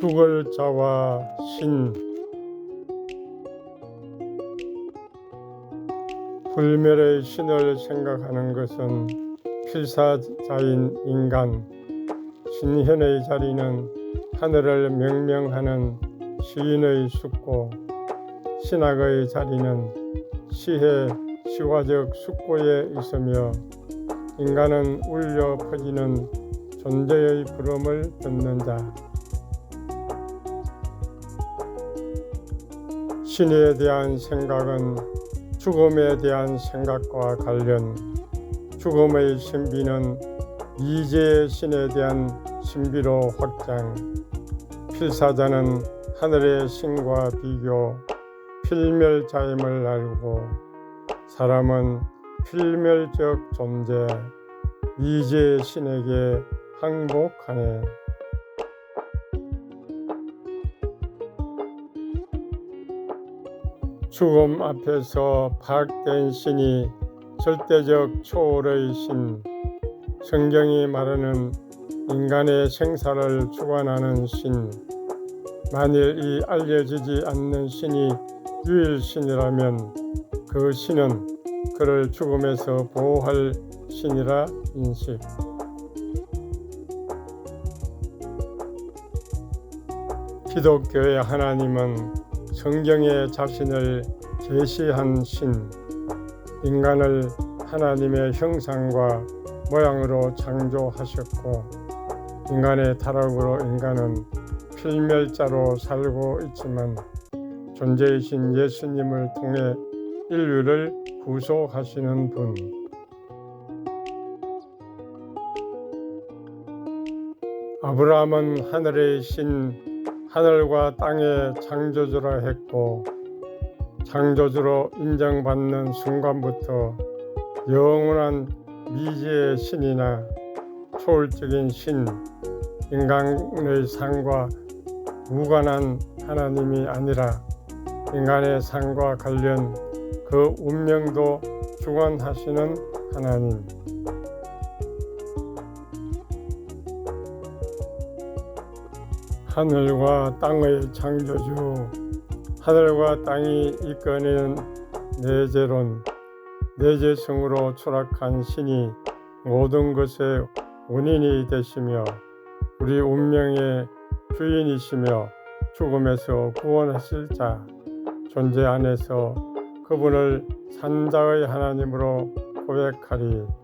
죽을 자와 신. 불멸의 신을 생각하는 것은 필사자인 인간 신현의 자리는 하늘을 명명하는 시인의 숙고 신학의 자리는 시해 시화적 숙고에 있으며 인간은 울려 퍼지는 존재의 부름을 듣는 자 신에 대한 생각은 죽음에 대한 생각과 관련 죽음의 신비는 이제의 신에 대한 신비로 확장. 필사자는 하늘의 신과 비교 필멸자임을 알고 사람은 필멸적 존재 이제의 신에게 항복하네 죽음 앞에서 파악된 신이 절대적 초월의 신 성경이 말하는 인간의 생사를 주관하는 신 만일 이 알려지지 않는 신이 유일신이라면 그 신은 그를 죽음에서 보호할 신이라 인식. 기독교의 하나님은 성경에 자신을 계시한 신, 인간을 하나님의 형상과 모양으로 창조하셨고, 인간의 타락으로 인간은 필멸자로 살고 있지만, 존재이신 예수님을 통해 인류를 구속하시는 분. 아브라함은 하늘의 신, 하늘과 땅의 창조주라 했고 창조주로 인정받는 순간부터 영원한 미지의 신이나 초월적인 신, 인간의 삶과 무관한 하나님이 아니라 인간의 삶과 관련 그 운명도 주관하시는 하나님. 하늘과 땅의 창조주, 하늘과 땅이 이끌어내는 내재론, 내재성으로 추락한 신이 모든 것의 원인이 되시며 우리 운명의 주인이시며 죽음에서 구원하실 자, 존재 안에서 그분을 산자의 하나님으로 고백하리.